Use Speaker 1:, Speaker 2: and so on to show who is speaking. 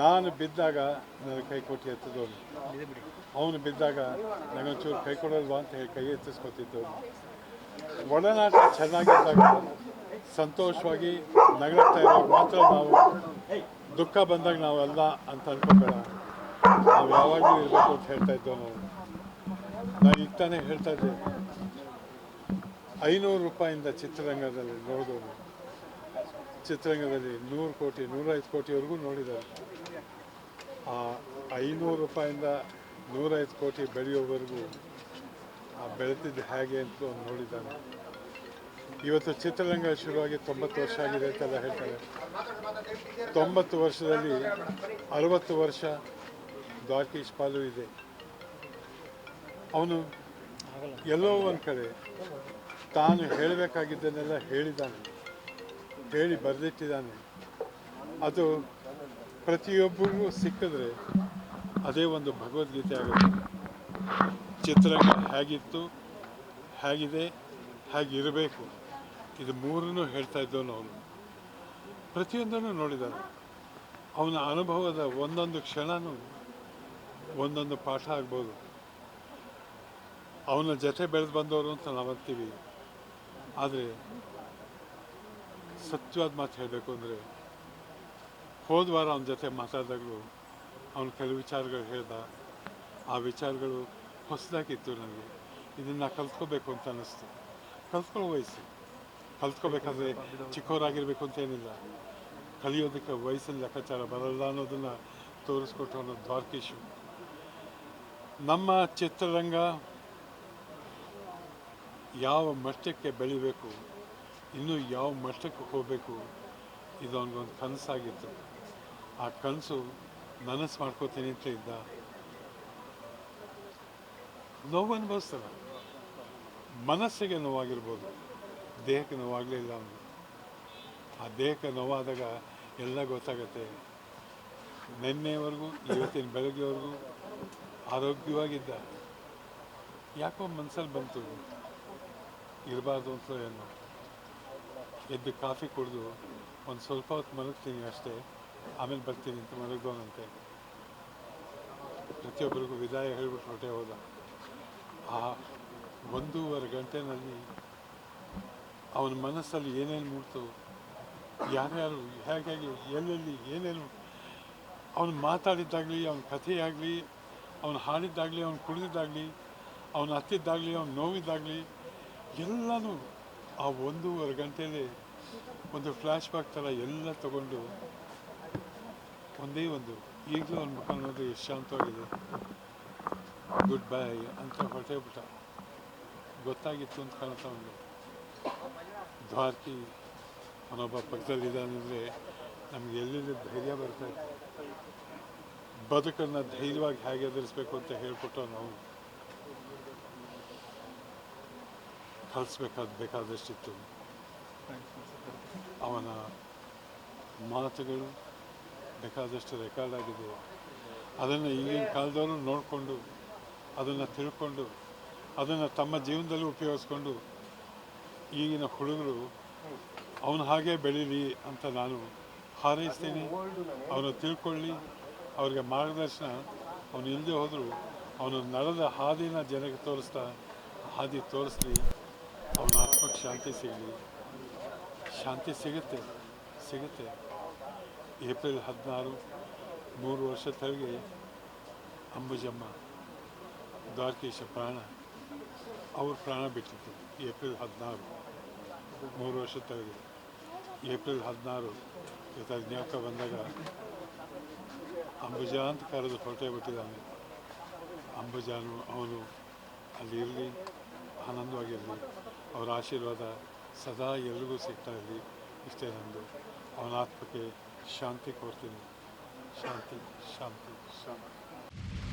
Speaker 1: ನಾನು ಬಿದ್ದಾಗ ನನಗೆ ಕೈ ಕೊಟ್ಟು ಎತ್ತಿದವನು ಅವನು ಬಿದ್ದಾಗ ನನಗೊಂಚೂರು ಕೈ ಕೊಡಲ್ವಾ ಅಂತ ಹೇಳಿ ಕೈ ಎತ್ತಿಸ್ಕೊತಿದ್ದವನು ಒಡನಾಟ ಚೆನ್ನಾಗಿದ್ದಾಗ ಸಂತೋಷವಾಗಿ ನಗಳ್ತಾ ಇರುವಾಗ ಮಾತ್ರ ನಾವು ದುಃಖ ಬಂದಾಗ ನಾವೆಲ್ಲ ಅಂತ ಅನ್ಕೋಬೇಡ. ನಾವು ಯಾವಾಗಲೂ ಇರಬೇಕು ಅಂತ ಹೇಳ್ತಾ ಇದ್ದೋ ನಾವು ನಾನು ಈಗ ತಾನೇ ಹೇಳ್ತಾ ಇದ್ದೆ. ಐನೂರು ರೂಪಾಯಿಂದ ಚಿತ್ರರಂಗದಲ್ಲಿ ನೋಡಿದವರು ಚಿತ್ರರಂಗದಲ್ಲಿ ನೂರು ಕೋಟಿ, ನೂರೈದು ಕೋಟಿವರೆಗೂ ನೋಡಿದ್ದಾರೆ ಆ ಐನೂರು ರೂಪಾಯಿಂದ ನೂರೈದು ಕೋಟಿ ಬೆಳೆಯೋವರೆಗೂ ಆ ಬೆಳೆದಿದ್ದು ಹೇಗೆ ಅಂತ ನೋಡಿದ್ದಾನೆ. ಇವತ್ತು ಚಿತ್ರರಂಗ ಶುರುವಾಗಿ ತೊಂಬತ್ತು ವರ್ಷ ಆಗಿದೆ ಅಂತೆಲ್ಲ ಹೇಳ್ತಾರೆ. ತೊಂಬತ್ತು ವರ್ಷದಲ್ಲಿ ಅರವತ್ತು ವರ್ಷ ದ್ವಾರಕೀಶ್ ಪಾಲು ಇದೆ. ಅವನು ಎಲ್ಲೋ ಒಂದು ಕಡೆ ತಾನು ಹೇಳಬೇಕಾಗಿದ್ದನ್ನೆಲ್ಲ ಹೇಳಿದ್ದಾನೆ. ಹೇಳಿ ಬರೆದಿಟ್ಟಿದ್ದಾನೆ. ಅದು ಪ್ರತಿಯೊಬ್ಬರಿಗೂ ಸಿಕ್ಕಿದ್ರೆ ಅದೇ ಒಂದು ಭಗವದ್ಗೀತೆ ಆಗುತ್ತೆ. ಚಿತ್ರರಂಗ ಹೇಗಿತ್ತು, ಹೇಗಿದೆ, ಹೇಗಿರಬೇಕು, ಇದು ಮೂರನ್ನು ಹೇಳ್ತಾ ಇದ್ದವನು ಅವನು. ಪ್ರತಿಯೊಂದನ್ನು ನೋಡಿದ್ದಾನೆ ಅವನ ಅನುಭವದ ಒಂದೊಂದು ಕ್ಷಣನೂ ಒಂದೊಂದು ಪಾಠ ಆಗ್ಬೋದು. ಅವನ ಜೊತೆ ಬೆಳೆದು ಬಂದವರು ಅಂತ ನಾವು ಅಂತೀವಿ ಆದರೆ ಸತ್ಯವಾದ ಮಾತು ಹೇಳಬೇಕು ಅಂದರೆ ಹೋದ ವಾರ ಅವನ ಜೊತೆ ಮಾತಾಡಿದಾಗಲೂ ಅವನು ಕೆಲವು ವಿಚಾರಗಳು ಹೇಳ್ದ. ಆ ವಿಚಾರಗಳು ಹೊಸದಾಗಿತ್ತು ನನಗೆ ಇದನ್ನು ಕಲ್ತ್ಕೋಬೇಕು ಅಂತ ಅನ್ನಿಸ್ತು. ಕಲ್ತ್ಕೊಳ್ಳೋ ವಯಸ್ಸು. ಕಲ್ತ್ಕೋಬೇಕಾದ್ರೆ ಚಿಕ್ಕವರಾಗಿರ್ಬೇಕು ಅಂತ ಏನಿಲ್ಲ. ಕಲಿಯೋದಕ್ಕೆ ವಯಸ್ಸಿನ ಲೆಕ್ಕಾಚಾರ ಬರಲ್ಲ ಅನ್ನೋದನ್ನು ತೋರಿಸ್ಕೊಟ್ಟು ಅನ್ನೋ ದ್ವಾರಕೀಶು ನಮ್ಮ ಚಿತ್ರರಂಗ ಯಾವ ಮಟ್ಟಕ್ಕೆ ಬೆಳಿಬೇಕು, ಇನ್ನೂ ಯಾವ ಮಟ್ಟಕ್ಕೆ ಹೋಗಬೇಕು, ಇದು ಅವನಿಗೊಂದು ಕನಸಾಗಿತ್ತು. ಆ ಕನಸು ನನಸು ಮಾಡ್ಕೋತೀನಿ ಅಂತ ಇದ್ದ. ನೋವು ಅನುಭವಿಸ್ತಾನೆ ಮನಸ್ಸಿಗೆ ನೋವಾಗಿರ್ಬೋದು. ದೇಹಕ್ಕೆ ನೋವಾಗಲಿಲ್ಲ ಅವನು ಆ ದೇಹಕ್ಕೆ ನೋವಾದಾಗ ಎಲ್ಲ ಗೊತ್ತಾಗತ್ತೆ. ನಿನ್ನೆವರೆಗೂ, ಇವತ್ತಿನ ಬೆಳಗ್ಗೆವರೆಗೂ ಆರೋಗ್ಯವಾಗಿದ್ದ. ಯಾಕೋ ಮನಸ್ಸಲ್ಲಿ ಬಂತು. ಇರಬಾರ್ದು ಅಂತ ಏನು. ಎದ್ದು ಕಾಫಿ ಕುಡಿದು ಒಂದು ಸ್ವಲ್ಪ ಹೊತ್ತು ಮಲಗ್ತೀನಿ ಅಷ್ಟೇ. ಆಮೇಲೆ ಬರ್ತೀನಿ ಅಂತ ಮಲಗೋನಂತೆ ಪ್ರತಿಯೊಬ್ಬರಿಗೂ ವಿದಾಯ ಹೇಳ್ಬಿಟ್ಟು ಹೊರಟೆ ಹೋದ. ಆ ಒಂದೂವರೆ ಗಂಟೆನಲ್ಲಿ ಅವನ ಮನಸ್ಸಲ್ಲಿ ಏನೇನು ಮೂಡ್ತು, ಯಾರ್ಯಾರು, ಹೇಗೆ ಎಲ್ಲೆಲ್ಲಿ ಏನೇನು, ಅವನು ಮಾತಾಡಿದ್ದಾಗಲಿ, ಅವನ ಕಥೆಯಾಗಲಿ, ಅವನು ಹಾಡಿದ್ದಾಗಲಿ, ಅವನು ಕುಡಿದಿದ್ದಾಗಲಿ ಅವನು ಹತ್ತಿದ್ದಾಗಲಿ, ಅವನು ನೋವಿದ್ದಾಗಲಿ, ಎಲ್ಲನೂ ಆ ಒಂದೂವರೆ ಗಂಟೆಯಲ್ಲಿ ಒಂದು ಫ್ಲ್ಯಾಶ್ ಬ್ಯಾಕ್ ಥರ ಎಲ್ಲ ತಗೊಂಡು ಒಂದೇ ಒಂದು. ಈಗಲೂ ಅವ್ನ ಮುಖ ನೋಡಿದ್ರೆ ಶಾಂತವಾಗಿದೆ. ಗುಡ್ ಬೈ ಅಂತ ಹೊರಟೇ ಬಿಟ್ಟ. ಗೊತ್ತಾಗಿತ್ತು ಅಂತ ಕಾಣ್ತಾ ಒಂದು ದ್ವಾರಕಿ ಅವನೊಬ್ಬ ಪಕ್ಕದಲ್ಲಿದ್ದಾನೆಂದರೆ ನಮ್ಗೆ ಎಲ್ಲೆಲ್ಲಿ ಧೈರ್ಯ ಬರ್ತಾ ಇತ್ತು ಬದುಕನ್ನು ಧೈರ್ಯವಾಗಿ ಹೇಗೆ ಎದುರಿಸ್ಬೇಕು ಅಂತ ಹೇಳ್ಬಿಟ್ಟು ನಾವು ಕಲಿಸ್ಬೇಕಾದ ಬೇಕಾದಷ್ಟಿತ್ತು. ಅವನ ಮಾತುಗಳು ಬೇಕಾದಷ್ಟು ರೆಕಾರ್ಡ್ ಆಗಿದೆ ಅದನ್ನು ಈಗಿನ ಕಾಲದವರು ನೋಡಿಕೊಂಡು, ಅದನ್ನು ತಿಳ್ಕೊಂಡು, ಅದನ್ನು ತಮ್ಮ ಜೀವನದಲ್ಲಿ ಉಪಯೋಗಿಸ್ಕೊಂಡು ಈಗಿನ ಹುಡುಗರು ಅವನ ಹಾಗೆ ಬೆಳೀಲಿ ಅಂತ ನಾನು ಹಾರೈಸ್ತೀನಿ. ಅವನು ತಿಳ್ಕೊಳ್ಳಿ, ಅವ್ರಿಗೆ ಮಾರ್ಗದರ್ಶನ, ಅವನು ಇಲ್ಲದೆ ಹೋದರೂ ಅವನು ನಡೆದ ಹಾದಿನ ಜನಕ್ಕೆ ತೋರಿಸ್ತಾ, ಹಾದಿ ತೋರಿಸ್ಲಿ, ಅವನ ಆತ್ಮಕ್ಕೆ ಶಾಂತಿ ಸಿಗಲಿ. ಶಾಂತಿ ಸಿಗುತ್ತೆ ಸಿಗುತ್ತೆ. ಏಪ್ರಿಲ್ ಹದಿನಾರು, ಮೂರು ವರ್ಷ ತೆಳಗೆ ಅಂಬುಜಮ್ಮ, ದ್ವಾರಕೀಶ ಪ್ರಾಣ, ಅವ್ರ ಪ್ರಾಣ ಬಿಟ್ಟಿತ್ತು ಏಪ್ರಿಲ್ ಹದಿನಾರು, ಮೂರು ವರ್ಷ ತೆಳಗೆ ಏಪ್ರಿಲ್ ಹದಿನಾರು ಇವತ್ತು ಜ್ಞಾಪಕ ಬಂದಾಗ ಅಂಬುಜ ಅಂತ ಕರೆದು ಹೊರಟೇ ಬಿಟ್ಟಿದ್ದಾನೆ. ಅಂಬುಜಾನು ಅವನು ಅಲ್ಲಿ ಇರಲಿ, ಆನಂದವಾಗಿರಲಿ, ಅವರ ಆಶೀರ್ವಾದ ಸದಾ ಎಲ್ರಿಗೂ ಸಿಗ್ತಾ ಇರಲಿ, ಇಷ್ಟೇ ನಂದು. ಅವನ ಆತ್ಮಕ್ಕೆ ಶಾಂತಿ ಕೊಡ್ತೀನಿ ಶಾಂತಿ ಶಾಂತಿ ಶಾಂತಿ